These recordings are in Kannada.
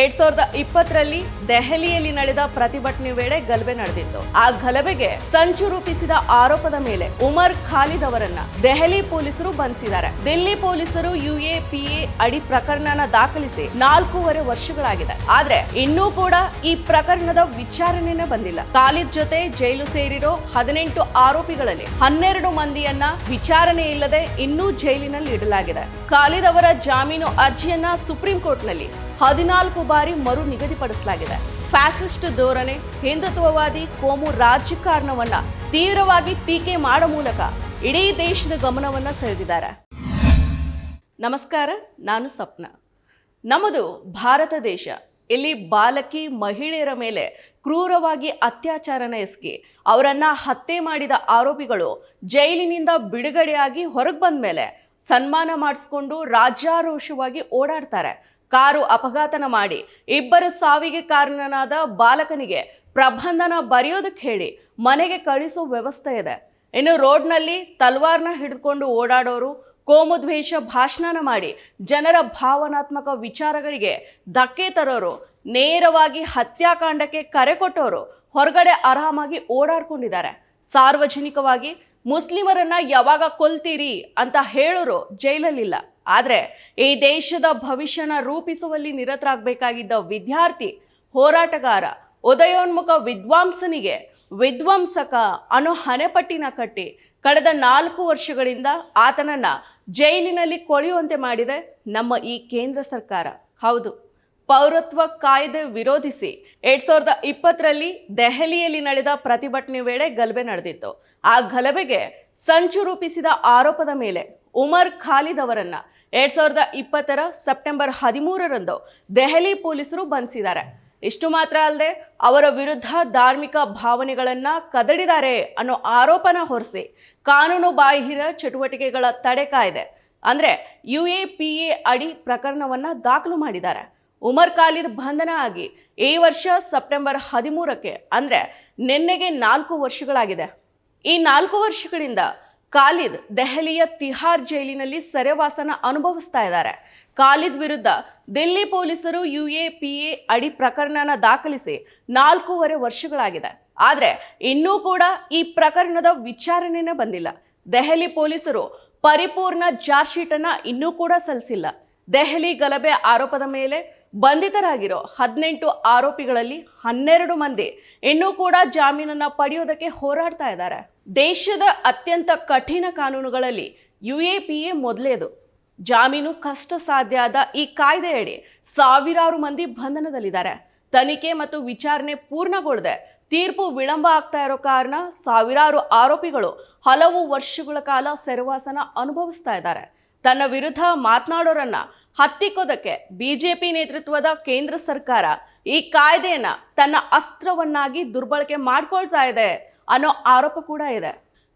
ಎರಡ್ ಸಾವಿರದ ಇಪ್ಪತ್ತರಲ್ಲಿ ದೆಹಲಿಯಲ್ಲಿ ನಡೆದ ಪ್ರತಿಭಟನೆ ವೇಳೆ ಗಲಭೆ ನಡೆದಿತ್ತು. ಆ ಗಲಭೆಗೆ ಸಂಚು ರೂಪಿಸಿದ ಆರೋಪದ ಮೇಲೆ ಉಮರ್ ಖಾಲಿದ್ ಅವರನ್ನ ದೆಹಲಿ ಪೊಲೀಸರು ಬಂಧಿಸಿದ್ದಾರೆ. ದಿಲ್ಲಿ ಪೊಲೀಸರು ಯುಎಪಿಎ ಅಡಿ ಪ್ರಕರಣನ ದಾಖಲಿಸಿ ನಾಲ್ಕೂವರೆ ವರ್ಷಗಳಾಗಿದೆ. ಆದ್ರೆ ಇನ್ನೂ ಕೂಡ ಈ ಪ್ರಕರಣದ ವಿಚಾರಣೆನೇ ಬಂದಿಲ್ಲ. ಖಾಲಿದ್ ಜೊತೆ ಜೈಲು ಸೇರಿರೋ ಹದಿನೆಂಟು ಆರೋಪಿಗಳಲ್ಲಿ ಹನ್ನೆರಡು ಮಂದಿಯನ್ನ ವಿಚಾರಣೆ ಇಲ್ಲದೆ ಇನ್ನೂ ಜೈಲಿನಲ್ಲಿ ಇಡಲಾಗಿದೆ. ಖಾಲಿದ್ ಅವರ ಜಾಮೀನು ಅರ್ಜಿಯನ್ನ ಸುಪ್ರೀಂ ಕೋರ್ಟ್ನಲ್ಲಿ ಹದಿನಾಲ್ಕು ಬಾರಿ ಮರು ನಿಗದಿಪಡಿಸಲಾಗಿದೆ. ಫ್ಯಾಸಿಸ್ಟ್ ಧೋರಣೆ, ಹಿಂದುತ್ವವಾದಿ ಕೋಮು ರಾಜಕಾರಣವನ್ನ ತೀವ್ರವಾಗಿ ಟೀಕೆ ಮಾಡೋ ಮೂಲಕ ಇಡೀ ದೇಶದ ಗಮನವನ್ನ ಸೆಳೆದಿದ್ದಾರೆ. ನಮಸ್ಕಾರ, ನಾನು ಸಪ್ನ ನಮ್ಮದು ಭಾರತ ದೇಶ. ಇಲ್ಲಿ ಬಾಲಕಿ, ಮಹಿಳೆಯರ ಮೇಲೆ ಕ್ರೂರವಾಗಿ ಅತ್ಯಾಚಾರನ ಎಸಗಿ ಅವರನ್ನ ಹತ್ಯೆ ಮಾಡಿದ ಆರೋಪಿಗಳು ಜೈಲಿನಿಂದ ಬಿಡುಗಡೆಯಾಗಿ ಹೊರಗೆ ಬಂದ ಮೇಲೆ ಸನ್ಮಾನ ಮಾಡಿಸ್ಕೊಂಡು ರಾಜ್ಯಾರೋಷವಾಗಿ ಓಡಾಡ್ತಾರೆ. ಕಾರು ಅಪಘಾತನ ಮಾಡಿ ಇಬ್ಬರ ಸಾವಿಗೆ ಕಾರಣನಾದ ಬಾಲಕನಿಗೆ ಪ್ರಬಂಧನ ಬರೆಯೋದಕ್ಕೆ ಹೇಳಿ ಮನೆಗೆ ಕಳಿಸೋ ವ್ಯವಸ್ಥೆ ಇದೆ. ಇನ್ನು ರೋಡ್ನಲ್ಲಿ ತಲ್ವಾರ್ನ ಹಿಡಿದುಕೊಂಡು ಓಡಾಡೋರು ಕೋಮುದ್ವೇಷ ಭಾಷಣನ ಮಾಡಿ ಜನರ ಭಾವನಾತ್ಮಕ ವಿಚಾರಗಳಿಗೆ ಧಕ್ಕೆ ತರೋರು, ನೇರವಾಗಿ ಹತ್ಯಾಕಾಂಡಕ್ಕೆ ಕರೆ ಕೊಟ್ಟವರು ಹೊರಗಡೆ ಆರಾಮಾಗಿ ಓಡಾಡ್ಕೊಂಡಿದ್ದಾರೆ. ಸಾರ್ವಜನಿಕವಾಗಿ ಮುಸ್ಲಿಮರನ್ನ ಯಾವಾಗ ಕೊಲ್ತೀರಿ ಅಂತ ಹೇಳೋರು ಜೈಲಲ್ಲಿಲ್ಲ. ಆದರೆ ಈ ದೇಶದ ಭವಿಷ್ಯನ ರೂಪಿಸುವಲ್ಲಿ ನಿರತರಾಗಬೇಕಾಗಿದ್ದ ವಿದ್ಯಾರ್ಥಿ, ಹೋರಾಟಗಾರ, ಉದಯೋನ್ಮುಖ ವಿದ್ವಾಂಸನಿಗೆ ವಿಧ್ವಂಸಕ ಅನ್ನೋ ಹಣೆಪಟ್ಟಿನ ಕಟ್ಟಿ ಕಳೆದ ನಾಲ್ಕು ವರ್ಷಗಳಿಂದ ಆತನನ್ನ ಜೈಲಿನಲ್ಲಿ ಕೊಳೆಯುವಂತೆ ಮಾಡಿದೆ ನಮ್ಮ ಈ ಕೇಂದ್ರ ಸರ್ಕಾರ. ಹೌದು. ಪೌರತ್ವ ಕಾಯ್ದೆ ವಿರೋಧಿಸಿ ಎರಡ್ ಸಾವಿರದ ಇಪ್ಪತ್ತರಲ್ಲಿ ದೆಹಲಿಯಲ್ಲಿ ನಡೆದ ಪ್ರತಿಭಟನೆ ವೇಳೆ ಗಲಭೆ ನಡೆದಿತ್ತು. ಆ ಗಲಭೆಗೆ ಸಂಚು ರೂಪಿಸಿದ ಆರೋಪದ ಮೇಲೆ ಉಮರ್ ಖಾಲಿದ್ ಅವರನ್ನ ಎರಡ್ ಸಾವಿರದ ಇಪ್ಪತ್ತರ ಸೆಪ್ಟೆಂಬರ್ ಹದಿಮೂರರಂದು ದೆಹಲಿ ಪೊಲೀಸರು ಬಂಧಿಸಿದ್ದಾರೆ. ಇಷ್ಟು ಮಾತ್ರ ಅಲ್ಲದೆ ಅವರ ವಿರುದ್ಧ ಧಾರ್ಮಿಕ ಭಾವನೆಗಳನ್ನ ಕದಡಿದ್ದಾರೆ ಅನ್ನೋ ಆರೋಪನ ಹೊರಿಸಿ ಕಾನೂನು ಬಾಹಿರ ಚಟುವಟಿಕೆಗಳ ತಡೆ ಕಾಯ್ದೆ, ಅಂದ್ರೆ ಯು ಎ ಪಿ ಎ ಅಡಿ ಪ್ರಕರಣವನ್ನ ದಾಖಲು ಮಾಡಿದ್ದಾರೆ. ಉಮರ್ ಖಾಲಿದ್ ಬಂಧನ ಆಗಿ ಈ ವರ್ಷ ಸೆಪ್ಟೆಂಬರ್ ಹದಿಮೂರಕ್ಕೆ ಅಂದರೆ ನಿನ್ನೆಗೆ ನಾಲ್ಕು ವರ್ಷಗಳಾಗಿದೆ. ಈ ನಾಲ್ಕು ವರ್ಷಗಳಿಂದ ಖಾಲಿದ್ ದೆಹಲಿಯ ತಿಹಾರ್ ಜೈಲಿನಲ್ಲಿ ಸೆರೆವಾಸನ ಅನುಭವಿಸ್ತಾ ಇದ್ದಾರೆ. ಖಾಲಿದ್ ವಿರುದ್ಧ ದಿಲ್ಲಿ ಪೊಲೀಸರು ಯು ಎ ಪಿ ಎ ಅಡಿ ಪ್ರಕರಣನ ದಾಖಲಿಸಿ ನಾಲ್ಕೂವರೆ ವರ್ಷಗಳಾಗಿದೆ. ಆದರೆ ಇನ್ನೂ ಕೂಡ ಈ ಪ್ರಕರಣದ ವಿಚಾರಣೆನೇ ಬಂದಿಲ್ಲ. ದೆಹಲಿ ಪೊಲೀಸರು ಪರಿಪೂರ್ಣ ಚಾರ್ಜ್ ಶೀಟನ್ನು ಇನ್ನೂ ಕೂಡ ಸಲ್ಲಿಸಿಲ್ಲ. ದೆಹಲಿ ಗಲಭೆ ಆರೋಪದ ಮೇಲೆ ಬಂಧಿತರಾಗಿರೋ ಹದಿನೆಂಟು ಆರೋಪಿಗಳಲ್ಲಿ ಹನ್ನೆರಡು ಮಂದಿ ಇನ್ನೂ ಕೂಡ ಜಾಮೀನನ್ನು ಪಡೆಯೋದಕ್ಕೆ ಹೋರಾಡ್ತಾ ಇದ್ದಾರೆ. ದೇಶದ ಅತ್ಯಂತ ಕಠಿಣ ಕಾನೂನುಗಳಲ್ಲಿ ಯು ಎ ಪಿ ಎ ಮೊದಲೇದು. ಜಾಮೀನು ಕಷ್ಟ ಸಾಧ್ಯ ಆದ ಈ ಕಾಯ್ದೆಯಡಿ ಸಾವಿರಾರು ಮಂದಿ ಬಂಧನದಲ್ಲಿದ್ದಾರೆ. ತನಿಖೆ ಮತ್ತು ವಿಚಾರಣೆ ಪೂರ್ಣಗೊಳ್ಳದೆ ತೀರ್ಪು ವಿಳಂಬ ಆಗ್ತಾ ಇರೋ ಕಾರಣ ಸಾವಿರಾರು ಆರೋಪಿಗಳು ಹಲವು ವರ್ಷಗಳ ಕಾಲ ಸೆರೆವಾಸನ ಅನುಭವಿಸ್ತಾ ಇದ್ದಾರೆ. ತನ್ನ ವಿರುದ್ಧ ಮಾತನಾಡೋರನ್ನ ಹತ್ತಿಕ್ಕೋದಕ್ಕೆ ಬಿಜೆಪಿ ನೇತೃತ್ವದ ಕೇಂದ್ರ ಸರ್ಕಾರ ಈ ಕಾಯ್ದೆಯನ್ನ ತನ್ನ ಅಸ್ತ್ರವನ್ನಾಗಿ ದುರ್ಬಳಕೆ ಮಾಡ್ಕೊಳ್ತಾ ಇದೆ ಅನ್ನೋ ಆರೋಪ ಕೂಡ ಇದೆ.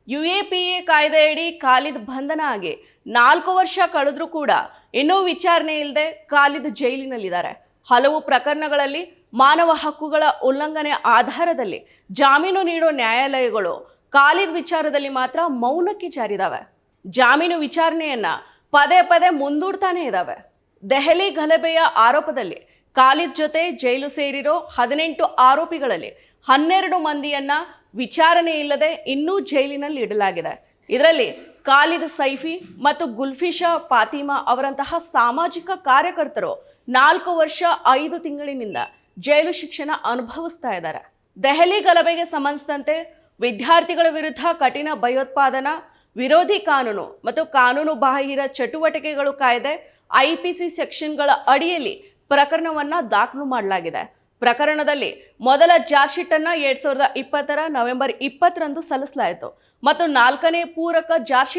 ಯು ಎ ಪಿ ಎ ಕಾಯ್ದೆಯಡಿ ಖಾಲಿದ್ ಬಂಧನ ಆಗಿ ನಾಲ್ಕು ವರ್ಷ ಕಳೆದ್ರೂ ಕೂಡ ಇನ್ನೂ ವಿಚಾರಣೆ ಇಲ್ಲದೆ ಖಾಲಿದ್ ಜೈಲಿನಲ್ಲಿದ್ದಾರೆ. ಹಲವು ಪ್ರಕರಣಗಳಲ್ಲಿ ಮಾನವ ಹಕ್ಕುಗಳ ಉಲ್ಲಂಘನೆ ಆಧಾರದಲ್ಲಿ ಜಾಮೀನು ನೀಡೋ ನ್ಯಾಯಾಲಯಗಳು ಖಾಲಿದ್ ವಿಚಾರದಲ್ಲಿ ಮಾತ್ರ ಮೌನಕ್ಕೆ ಜಾರಿದಾವೆ. ಜಾಮೀನು ವಿಚಾರಣೆಯನ್ನ ಪದೇ ಪದೇ ಮುಂದೂಡ್ತಾನೆ ಇದ್ದಾವೆ ದೆಹಲಿ ಗಲಭೆಯ ಆರೋಪದಲ್ಲಿ ಖಾಲಿದ್ ಜೊತೆ ಜೈಲು ಸೇರಿರೋ ಹದಿನೆಂಟು ಆರೋಪಿಗಳಲ್ಲಿ ಹನ್ನೆರಡು ಮಂದಿಯನ್ನ ವಿಚಾರಣೆ ಇಲ್ಲದೆ ಇನ್ನೂ ಜೈಲಿನಲ್ಲಿ ಇಡಲಾಗಿದೆ. ಇದರಲ್ಲಿ ಖಾಲಿದ್ ಸೈಫಿ ಮತ್ತು ಗುಲ್ಫಿಶಾ ಫಾತಿಮಾ ಅವರಂತಹ ಸಾಮಾಜಿಕ ಕಾರ್ಯಕರ್ತರು ನಾಲ್ಕು ವರ್ಷ ಐದು ತಿಂಗಳಿನಿಂದ ಜೈಲು ಶಿಕ್ಷಣ ಅನುಭವಿಸ್ತಾ ಇದ್ದಾರೆ. ದೆಹಲಿ ಗಲಭೆಗೆ ಸಂಬಂಧಿಸಿದಂತೆ ವಿದ್ಯಾರ್ಥಿಗಳ ವಿರುದ್ಧ ಕಠಿಣ ಭಯೋತ್ಪಾದನಾ, ವಿರೋಧಿ ಕಾನೂನು ಮತ್ತು ಕಾನೂನು ಬಾಹಿರ ಚಟುವಟಿಕೆಗಳು ಕಾಯ್ದೆ ಐಪಿಸಿ ಸೆಕ್ಷನ್ಗಳ ಅಡಿಯಲ್ಲಿ ಪ್ರಕರಣವನ್ನು ದಾಖಲು ಮಾಡಲಾಗಿದೆ. ಪ್ರಕರಣದಲ್ಲಿ ಮೊದಲ ಚಾರ್ಜ್ ಎರಡ್ ಸಾವಿರದ ಇಪ್ಪತ್ತರ ನವೆಂಬರ್ ಇಪ್ಪತ್ತರಂದು ಸಲ್ಲಿಸಲಾಯಿತು. ಮತ್ತು ನಾಲ್ಕನೇ ಪೂರಕ ಚಾರ್ಜ್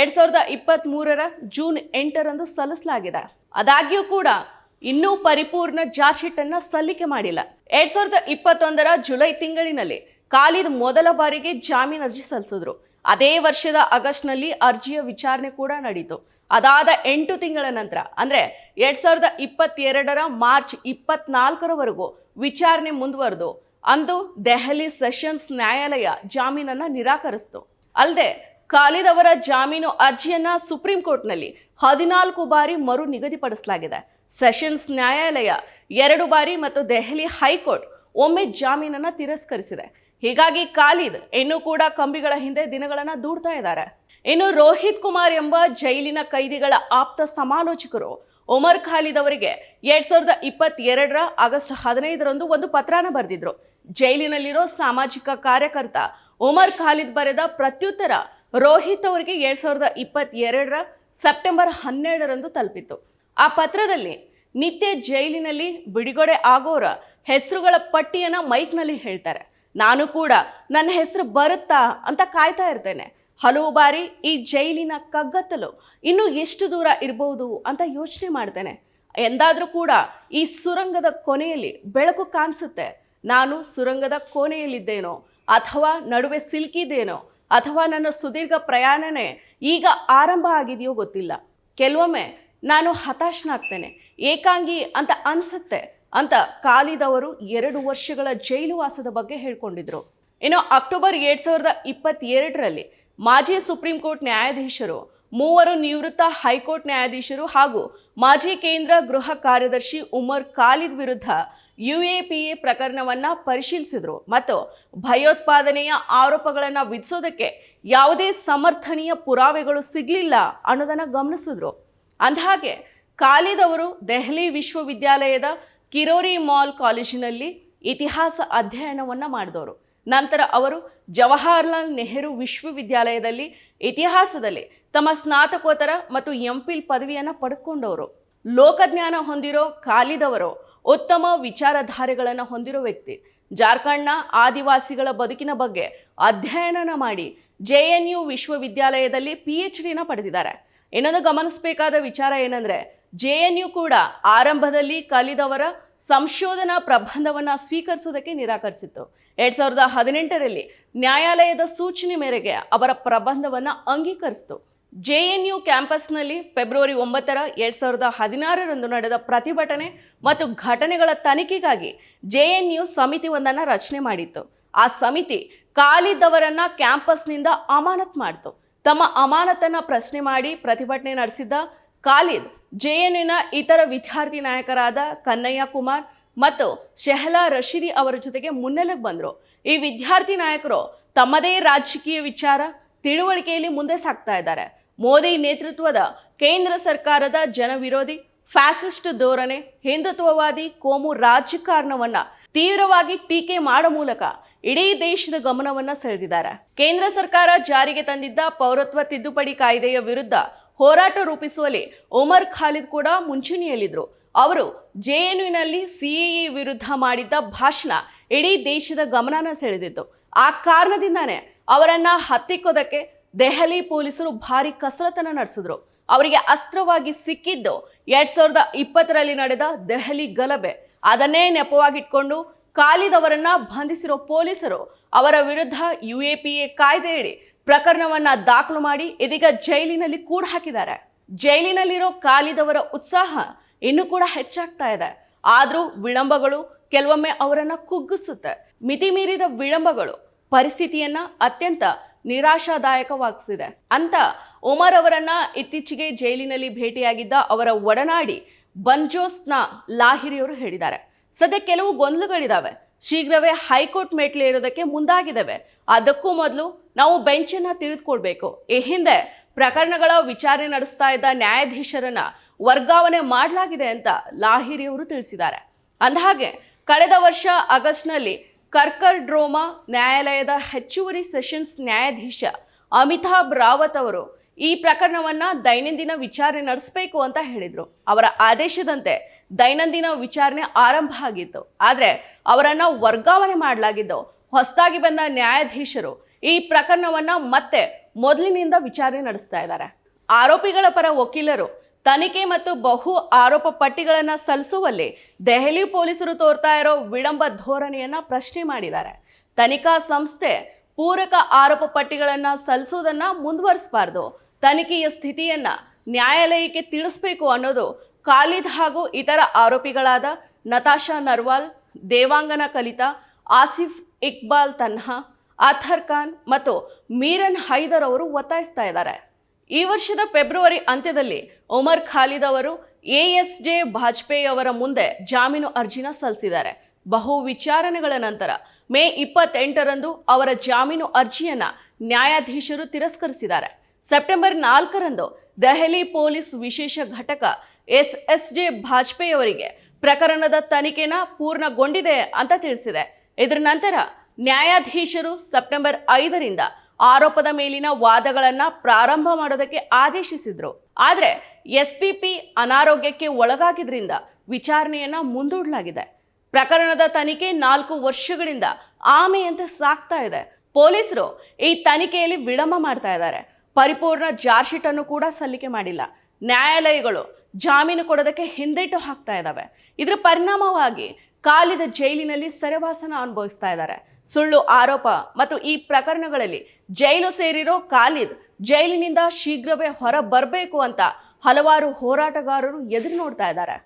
ಎರಡ್ ಸಾವಿರದ ಇಪ್ಪತ್ತ್ ಮೂರರ ಜೂನ್ ಎಂಟರಂದು ಸಲ್ಲಿಸಲಾಗಿದೆ. ಆದಾಗ್ಯೂ ಕೂಡ ಇನ್ನೂ ಪರಿಪೂರ್ಣ ಚಾರ್ಜ್ ಸಲ್ಲಿಕೆ ಮಾಡಿಲ್ಲ. ಎರಡ್ ಸಾವಿರದ ಇಪ್ಪತ್ತೊಂದರ ಜುಲೈ ತಿಂಗಳಿನಲ್ಲಿ ಖಾಲಿದ್ ಮೊದಲ ಬಾರಿಗೆ ಜಾಮೀನು ಅರ್ಜಿ ಸಲ್ಲಿಸಿದ್ರು. ಅದೇ ವರ್ಷದ ಆಗಸ್ಟ್ನಲ್ಲಿ ಅರ್ಜಿಯ ವಿಚಾರಣೆ ಕೂಡ ನಡೀತು. ಅದಾದ ಎಂಟು ತಿಂಗಳ ನಂತರ, ಅಂದರೆ ಎರಡು ಸಾವಿರದ ಇಪ್ಪತ್ತೆರಡರ ಮಾರ್ಚ್ ಇಪ್ಪತ್ನಾಲ್ಕರವರೆಗೂ ವಿಚಾರಣೆ ಮುಂದುವರೆದು, ಅಂದು ದೆಹಲಿ ಸೆಷನ್ಸ್ ನ್ಯಾಯಾಲಯ ಜಾಮೀನನ್ನು ನಿರಾಕರಿಸಿತು. ಅಲ್ಲದೆ ಖಾಲಿದ್ ಅವರ ಜಾಮೀನು ಅರ್ಜಿಯನ್ನ ಸುಪ್ರೀಂ ಕೋರ್ಟ್ನಲ್ಲಿ ಹದಿನಾಲ್ಕು ಬಾರಿ ಮರು ನಿಗದಿಪಡಿಸಲಾಗಿದೆ. ಸೆಷನ್ಸ್ ನ್ಯಾಯಾಲಯ ಎರಡು ಬಾರಿ ಮತ್ತು ದೆಹಲಿ ಹೈಕೋರ್ಟ್ ಒಮ್ಮೆ ಜಾಮೀನನ್ನು ತಿರಸ್ಕರಿಸಿದೆ. ಹೀಗಾಗಿ ಖಾಲಿದ್ ಇನ್ನೂ ಕೂಡ ಕಂಬಿಗಳ ಹಿಂದೆ ದಿನಗಳನ್ನ ದೂಡ್ತಾ ಇದ್ದಾರೆ. ಇನ್ನು ರೋಹಿತ್ ಕುಮಾರ್ ಎಂಬ ಜೈಲಿನ ಕೈದಿಗಳ ಆಪ್ತ ಸಮಾಲೋಚಕರು ಒಮರ್ ಖಾಲಿದ್ ಅವರಿಗೆ ಎರಡ್ ಸಾವಿರದ ಇಪ್ಪತ್ತೆರಡರ ಆಗಸ್ಟ್ ಹದಿನೈದರಂದು ಒಂದು ಪತ್ರನ ಬರೆದಿದ್ರು. ಜೈಲಿನಲ್ಲಿರೋ ಸಾಮಾಜಿಕ ಕಾರ್ಯಕರ್ತ ಉಮರ್ ಖಾಲಿದ್ ಬರೆದ ಪ್ರತ್ಯುತ್ತರ ರೋಹಿತ್ ಅವರಿಗೆ ಎರಡ್ ಸಾವಿರದ ಇಪ್ಪತ್ತೆರಡರ ಸೆಪ್ಟೆಂಬರ್ ಹನ್ನೆರಡರಂದು ತಲುಪಿತ್ತು. ಆ ಪತ್ರದಲ್ಲಿ, ನಿತ್ಯ ಜೈಲಿನಲ್ಲಿ ಬಿಡುಗಡೆ ಆಗೋರ ಹೆಸರುಗಳ ಪಟ್ಟಿಯನ್ನು ಮೈಕ್ನಲ್ಲಿ ಹೇಳ್ತಾರೆ. ನಾನು ಕೂಡ ನನ್ನ ಹೆಸರು ಬರುತ್ತಾ ಅಂತ ಕಾಯ್ತಾ ಇರ್ತೇನೆ. ಹಲವು ಬಾರಿ ಈ ಜೈಲಿನ ಕಗ್ಗತ್ತಲು ಇನ್ನೂ ಎಷ್ಟು ದೂರ ಇರಬಹುದು ಅಂತ ಯೋಚನೆ ಮಾಡ್ತೇನೆ. ಎಂದಾದರೂ ಕೂಡ ಈ ಸುರಂಗದ ಕೊನೆಯಲ್ಲಿ ಬೆಳಕು ಕಾಣಿಸುತ್ತೆ. ನಾನು ಸುರಂಗದ ಕೋಣೆಯಲ್ಲಿದ್ದೇನೋ ಅಥವಾ ನಡುವೆ ಸಿಲುಕಿದ್ದೇನೋ ಅಥವಾ ನನ್ನ ಸುದೀರ್ಘ ಪ್ರಯಾಣನೇ ಈಗ ಆರಂಭ ಆಗಿದೆಯೋ ಗೊತ್ತಿಲ್ಲ. ಕೆಲವೊಮ್ಮೆ ನಾನು ಹತಾಶನಾಗ್ತೇನೆ. ಏಕಾಂಗಿ ಅಂತ ಅನಿಸುತ್ತೆ. ಅಂತ ಖಾಲಿದವರು ಎರಡು ವರ್ಷಗಳ ಜೈಲು ವಾಸದ ಬಗ್ಗೆ ಹೇಳ್ಕೊಂಡಿದ್ರು. ಇನ್ನು ಅಕ್ಟೋಬರ್ ಎರಡ್ ಸಾವಿರದ ಇಪ್ಪತ್ತೆರಡರಲ್ಲಿ ಮಾಜಿ ಸುಪ್ರೀಂ ಕೋರ್ಟ್ ನ್ಯಾಯಾಧೀಶರು, ಮೂವರು ನಿವೃತ್ತ ಹೈಕೋರ್ಟ್ ನ್ಯಾಯಾಧೀಶರು ಹಾಗೂ ಮಾಜಿ ಕೇಂದ್ರ ಗೃಹ ಕಾರ್ಯದರ್ಶಿ ಉಮರ್ ಖಾಲಿದ್ ವಿರುದ್ಧ ಯುಎಪಿಎ ಪ್ರಕರಣವನ್ನು ಪರಿಶೀಲಿಸಿದರು ಮತ್ತು ಭಯೋತ್ಪಾದನೆಯ ಆರೋಪಗಳನ್ನು ವಿಧಿಸೋದಕ್ಕೆ ಯಾವುದೇ ಸಮರ್ಥನೀಯ ಪುರಾವೆಗಳು ಸಿಗಲಿಲ್ಲ ಅನ್ನೋದನ್ನು ಗಮನಿಸಿದ್ರು. ಅಂದಹಾಗೆ ಖಾಲಿದ್ ಅವರು ದೆಹಲಿ ವಿಶ್ವವಿದ್ಯಾಲಯದ ಕಿರೋರಿ ಮಾಲ್ ಕಾಲೇಜಿನಲ್ಲಿ ಇತಿಹಾಸ ಅಧ್ಯಯನವನ್ನು ಮಾಡಿದವರು. ನಂತರ ಅವರು ಜವಾಹರ್ಲಾಲ್ ನೆಹರು ವಿಶ್ವವಿದ್ಯಾಲಯದಲ್ಲಿ ಇತಿಹಾಸದಲ್ಲಿ ತಮ್ಮ ಸ್ನಾತಕೋತ್ತರ ಮತ್ತು ಎಂ ಪಿಲ್ ಪದವಿಯನ್ನು ಪಡೆದುಕೊಂಡವರು. ಲೋಕಜ್ಞಾನ ಹೊಂದಿರೋ ಕಾಲಿದವರು ಉತ್ತಮ ವಿಚಾರಧಾರೆಗಳನ್ನು ಹೊಂದಿರೋ ವ್ಯಕ್ತಿ. ಜಾರ್ಖಂಡ್ನ ಆದಿವಾಸಿಗಳ ಬದುಕಿನ ಬಗ್ಗೆ ಅಧ್ಯಯನ ಮಾಡಿ ಜೆ ಎನ್ ಯು ವಿಶ್ವವಿದ್ಯಾಲಯದಲ್ಲಿ ಪಿ ಎಚ್ ಡಿನ ಪಡೆದಿದ್ದಾರೆ. ಇನ್ನೊಂದು ಗಮನಿಸಬೇಕಾದ ವಿಚಾರ ಏನಂದ್ರೆ ಜೆ ಎನ್ ಯು ಕೂಡ ಆರಂಭದಲ್ಲಿ ಕಲಿದವರ ಸಂಶೋಧನಾ ಪ್ರಬಂಧವನ್ನು ಸ್ವೀಕರಿಸುವುದಕ್ಕೆ ನಿರಾಕರಿಸಿತ್ತು. ಎರಡು ಸಾವಿರದ ಹದಿನೆಂಟರಲ್ಲಿ ನ್ಯಾಯಾಲಯದ ಸೂಚನೆ ಮೇರೆಗೆ ಅವರ ಪ್ರಬಂಧವನ್ನು ಅಂಗೀಕರಿಸಿತು. ಜೆ ಎನ್ ಯು ಕ್ಯಾಂಪಸ್ನಲ್ಲಿ ಫೆಬ್ರವರಿ ಒಂಬತ್ತರ ಎರಡು ಸಾವಿರದ ಹದಿನಾರರಂದು ನಡೆದ ಪ್ರತಿಭಟನೆ ಮತ್ತು ಘಟನೆಗಳ ತನಿಖೆಗಾಗಿ ಜೆ ಎನ್ ಸಮಿತಿ ಒಂದನ್ನು ರಚನೆ ಮಾಡಿತ್ತು. ಆ ಸಮಿತಿ ಕಾಲಿದ್ದವರನ್ನು ಕ್ಯಾಂಪಸ್ನಿಂದ ಅಮಾನತ್ ಮಾಡಿತು. ತಮ್ಮ ಅಮಾನತನ್ನು ಪ್ರಶ್ನೆ ಮಾಡಿ ಪ್ರತಿಭಟನೆ ನಡೆಸಿದ್ದ ಖಾಲಿದ್, ಜೆಎನ್ಯುನ ಇತರ ವಿದ್ಯಾರ್ಥಿ ನಾಯಕರಾದ ಕನ್ನಯ್ಯ ಕುಮಾರ್ ಮತ್ತು ಶೆಹಲಾ ರಶೀದಿ ಅವರ ಜೊತೆಗೆ ಮುನ್ನೆಲೆಗೆ ಬಂದರು. ಈ ವಿದ್ಯಾರ್ಥಿ ನಾಯಕರು ತಮ್ಮದೇ ರಾಜಕೀಯ ವಿಚಾರ ತಿಳುವಳಿಕೆಯಲ್ಲಿ ಮುಂದೆ ಸಾಗ್ತಾ ಇದ್ದಾರೆ. ಮೋದಿ ನೇತೃತ್ವದ ಕೇಂದ್ರ ಸರ್ಕಾರದ ಜನವಿರೋಧಿ, ಫ್ಯಾಸಿಸ್ಟ್ ಧೋರಣೆ, ಹಿಂದುತ್ವವಾದಿ ಕೋಮು ರಾಜಕಾರಣವನ್ನ ತೀವ್ರವಾಗಿ ಟೀಕೆ ಮಾಡೋ ಮೂಲಕ ಇಡೀ ದೇಶದ ಗಮನವನ್ನ ಸೆಳೆದಿದ್ದಾರೆ. ಕೇಂದ್ರ ಸರ್ಕಾರ ಜಾರಿಗೆ ತಂದಿದ್ದ ಪೌರತ್ವ ತಿದ್ದುಪಡಿ ಕಾಯ್ದೆಯ ವಿರುದ್ಧ ಹೋರಾಟ ರೂಪಿಸುವಲ್ಲಿ ಒಮರ್ ಖಾಲಿದ್ ಕೂಡ ಮುಂಚೂಣಿಯಲ್ಲಿದ್ದರು. ಅವರು ಜೆಎನ್ಯುನಲ್ಲಿ ಸಿಎಎ ವಿರುದ್ಧ ಮಾಡಿದ್ದ ಭಾಷಣ ಇಡೀ ದೇಶದ ಗಮನನ ಸೆಳೆದಿತ್ತು. ಆ ಕಾರಣದಿಂದಾನೇ ಅವರನ್ನು ಹತ್ತಿಕ್ಕೋದಕ್ಕೆ ದೆಹಲಿ ಪೊಲೀಸರು ಭಾರಿ ಕಸರತ್ತನ್ನು ನಡೆಸಿದ್ರು. ಅವರಿಗೆ ಅಸ್ತ್ರವಾಗಿ ಸಿಕ್ಕಿದ್ದು ಎರಡ್ ಸಾವಿರದ ಇಪ್ಪತ್ತರಲ್ಲಿ ನಡೆದ ದೆಹಲಿ ಗಲಭೆ. ಅದನ್ನೇ ನೆಪವಾಗಿಟ್ಕೊಂಡು ಖಾಲಿದ್ ಅವರನ್ನ ಬಂಧಿಸಿರೋ ಪೊಲೀಸರು ಅವರ ವಿರುದ್ಧ ಯು ಎ ಪಿ ಎ ಕಾಯ್ದೆಯಡಿ ಪ್ರಕರಣವನ್ನ ದಾಖಲು ಮಾಡಿ ಇದೀಗ ಜೈಲಿನಲ್ಲಿ ಕೂಡ ಹಾಕಿದ್ದಾರೆ. ಜೈಲಿನಲ್ಲಿರೋ ಕಾಲಿದವರ ಉತ್ಸಾಹ ಇನ್ನೂ ಕೂಡ ಹೆಚ್ಚಾಗ್ತಾ ಇದೆ. ಆದರೂ ವಿಳಂಬಗಳು ಕೆಲವೊಮ್ಮೆ ಅವರನ್ನ ಕುಗ್ಗಿಸುತ್ತೆ. ಮಿತಿ ಮೀರಿದ ವಿಳಂಬಗಳು ಪರಿಸ್ಥಿತಿಯನ್ನ ಅತ್ಯಂತ ನಿರಾಶಾದಾಯಕವಾಗಿಸಿದೆ. ಅಂತ ಉಮರ್ ಅವರನ್ನ ಇತ್ತೀಚೆಗೆ ಜೈಲಿನಲ್ಲಿ ಭೇಟಿಯಾಗಿದ್ದ ಅವರ ಒಡನಾಡಿ ಬಂಜೋಸ್ನ ಲಾಹಿರಿಯವರು ಹೇಳಿದ್ದಾರೆ. ಸದ್ಯ ಕೆಲವು ಗೊಂದಲಗಳಿದಾವೆ. ಶೀಘ್ರವೇ ಹೈಕೋರ್ಟ್ ಮೆಟ್ಲೇರೋದಕ್ಕೆ ಮುಂದಾಗಿದ್ದಾವೆ. ಅದಕ್ಕೂ ಮೊದಲು ನಾವು ಬೆಂಚನ್ನು ತಿಳಿದುಕೊಳ್ಬೇಕು. ಈ ಹಿಂದೆ ಪ್ರಕರಣಗಳ ವಿಚಾರಣೆ ನಡೆಸ್ತಾ ಇದ್ದ ನ್ಯಾಯಾಧೀಶರನ್ನ ವರ್ಗಾವಣೆ ಮಾಡಲಾಗಿದೆ ಅಂತ ಲಾಹಿರಿಯವರು ತಿಳಿಸಿದ್ದಾರೆ. ಅಂದಹಾಗೆ, ಕಳೆದ ವರ್ಷ ಆಗಸ್ಟ್ನಲ್ಲಿ ಕರ್ಕರ್ ಡ್ರೋಮಾ ನ್ಯಾಯಾಲಯದ ಹೆಚ್ಚುವರಿ ಸೆಷನ್ಸ್ ನ್ಯಾಯಾಧೀಶ ಅಮಿತಾಬ್ ರಾವತ್ ಅವರು ಈ ಪ್ರಕರಣವನ್ನ ದೈನಂದಿನ ವಿಚಾರಣೆ ನಡೆಸಬೇಕು ಅಂತ ಹೇಳಿದರು. ಅವರ ಆದೇಶದಂತೆ ದೈನಂದಿನ ವಿಚಾರಣೆ ಆರಂಭ ಆಗಿತ್ತು. ಆದರೆ ಅವರನ್ನು ವರ್ಗಾವಣೆ ಮಾಡಲಾಗಿದ್ದು ಹೊಸದಾಗಿ ಬಂದ ನ್ಯಾಯಾಧೀಶರು ಈ ಪ್ರಕರಣವನ್ನು ಮತ್ತೆ ಮೊದಲಿನಿಂದ ವಿಚಾರಣೆ ನಡೆಸ್ತಾ ಇದ್ದಾರೆ. ಆರೋಪಿಗಳ ಪರ ವಕೀಲರು ತನಿಖೆ ಮತ್ತು ಬಹು ಆರೋಪ ಪಟ್ಟಿಗಳನ್ನು ಸಲ್ಲಿಸುವಲ್ಲಿ ದೆಹಲಿ ಪೊಲೀಸರು ತೋರ್ತಾ ಇರೋ ವಿಳಂಬ ಧೋರಣೆಯನ್ನು ಪ್ರಶ್ನೆ ಮಾಡಿದ್ದಾರೆ. ತನಿಖಾ ಸಂಸ್ಥೆ ಪೂರಕ ಆರೋಪ ಪಟ್ಟಿಗಳನ್ನು ಸಲ್ಲಿಸೋದನ್ನು ಮುಂದುವರಿಸಬಾರ್ದು. ತನಿಖೆಯ ಸ್ಥಿತಿಯನ್ನು ನ್ಯಾಯಾಲಯಕ್ಕೆ ತಿಳಿಸ್ಬೇಕು ಅನ್ನೋದು ಖಾಲಿದ್ ಹಾಗೂ ಇತರ ಆರೋಪಿಗಳಾದ ನತಾಶಾ ನರ್ವಾಲ್, ದೇವಾಂಗನ ಕಲಿತಾ, ಆಸಿಫ್ ಇಕ್ಬಾಲ್ ತನ್ಹಾ ಅಥರ್ ಖಾನ್ ಮತ್ತು ಮೀರನ್ ಹೈದರ್ ಅವರು ಒತ್ತಾಯಿಸ್ತಾ ಇದ್ದಾರೆ. ಈ ವರ್ಷದ ಫೆಬ್ರವರಿ ಅಂತ್ಯದಲ್ಲಿ ಒಮರ್ ಖಾಲಿದ್ ಅವರು ಎ ಎಸ್ ಜೆ ಅವರ ಮುಂದೆ ಜಾಮೀನು ಅರ್ಜಿನ ಸಲ್ಲಿಸಿದ್ದಾರೆ. ಬಹು ವಿಚಾರಣೆಗಳ ನಂತರ ಮೇ ಇಪ್ಪತ್ತೆಂಟರಂದು ಅವರ ಜಾಮೀನು ಅರ್ಜಿಯನ್ನ ನ್ಯಾಯಾಧೀಶರು ತಿರಸ್ಕರಿಸಿದ್ದಾರೆ. ಸೆಪ್ಟೆಂಬರ್ ನಾಲ್ಕರಂದು ದೆಹಲಿ ಪೊಲೀಸ್ ವಿಶೇಷ ಘಟಕ ಎಸ್ ಎಸ್ ಜೆ ಅವರಿಗೆ ಪ್ರಕರಣದ ತನಿಖೆನ ಪೂರ್ಣಗೊಂಡಿದೆ ಅಂತ ತಿಳಿಸಿದೆ. ಇದರ ನಂತರ ನ್ಯಾಯಾಧೀಶರು ಸೆಪ್ಟೆಂಬರ್ ಐದರಿಂದ ಆರೋಪದ ಮೇಲಿನ ವಾದಗಳನ್ನ ಪ್ರಾರಂಭ ಮಾಡೋದಕ್ಕೆ ಆದೇಶಿಸಿದ್ರು. ಆದ್ರೆ ಪಿ ಅನಾರೋಗ್ಯಕ್ಕೆ ಒಳಗಾಗಿದ್ರಿಂದ ವಿಚಾರಣೆಯನ್ನ ಮುಂದೂಡಲಾಗಿದೆ. ಪ್ರಕರಣದ ತನಿಖೆ ನಾಲ್ಕು ವರ್ಷಗಳಿಂದ ಆಮೆಯಂತೆ ಸಾಕ್ತಾ ಇದೆ. ಪೊಲೀಸರು ಈ ತನಿಖೆಯಲ್ಲಿ ವಿಳಂಬ ಮಾಡ್ತಾ ಇದ್ದಾರೆ. ಪರಿಪೂರ್ಣ ಚಾರ್ಜ್ ಶೀಟ್ ಅನ್ನು ಕೂಡ ಸಲ್ಲಿಕೆ ಮಾಡಿಲ್ಲ. ನ್ಯಾಯಾಲಯಗಳು ಜಾಮೀನು ಕೊಡೋದಕ್ಕೆ ಹಿಂದೇಟು ಹಾಕ್ತಾ ಇದ್ದಾವೆ. ಇದರ ಪರಿಣಾಮವಾಗಿ ಕಾಲಿದ ಜೈಲಿನಲ್ಲಿ ಸೆರೆವಾಸನ ಅನುಭವಿಸ್ತಾ ಇದ್ದಾರೆ. ಸುಳ್ಳು ಆರೋಪ ಮತ್ತು ಈ ಪ್ರಕರಣಗಳಲ್ಲಿ ಜೈಲು ಸೇರಿರೋ ಖಾಲಿದ್ ಜೈಲಿನಿಂದ ಶೀಘ್ರವೇ ಹೊರ ಬರಬೇಕು ಅಂತ ಹಲವಾರು ಹೋರಾಟಗಾರರು ಎದುರು ನೋಡ್ತಾ ಇದ್ದಾರೆ.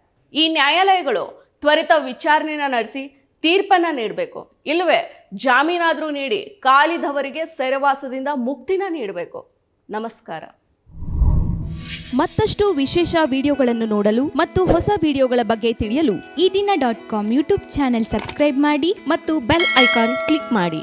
ಈ ನ್ಯಾಯಾಲಯಗಳು ತ್ವರಿತ ವಿಚಾರಣೆನ ನಡೆಸಿ ತೀರ್ಪನ್ನ ನೀಡಬೇಕು. ಇಲ್ಲವೇ ಜಾಮೀನಾದರೂ ನೀಡಿ ಕಾಲಿದವರಿಗೆ ಸೆರೆವಾಸದಿಂದ ಮುಕ್ತಿನ ನೀಡಬೇಕು. ನಮಸ್ಕಾರ. ಮತ್ತಷ್ಟು ವಿಶೇಷ ವಿಡಿಯೋಗಳನ್ನು ನೋಡಲು ಮತ್ತು ಹೊಸ ವಿಡಿಯೋಗಳ ಬಗ್ಗೆ ತಿಳಿಯಲು Ee Dina dot com YouTube channel subscribe ಮಾಡಿ ಮತ್ತು ಬೆಲ್ ಐಕಾನ್ ಕ್ಲಿಕ್ ಮಾಡಿ.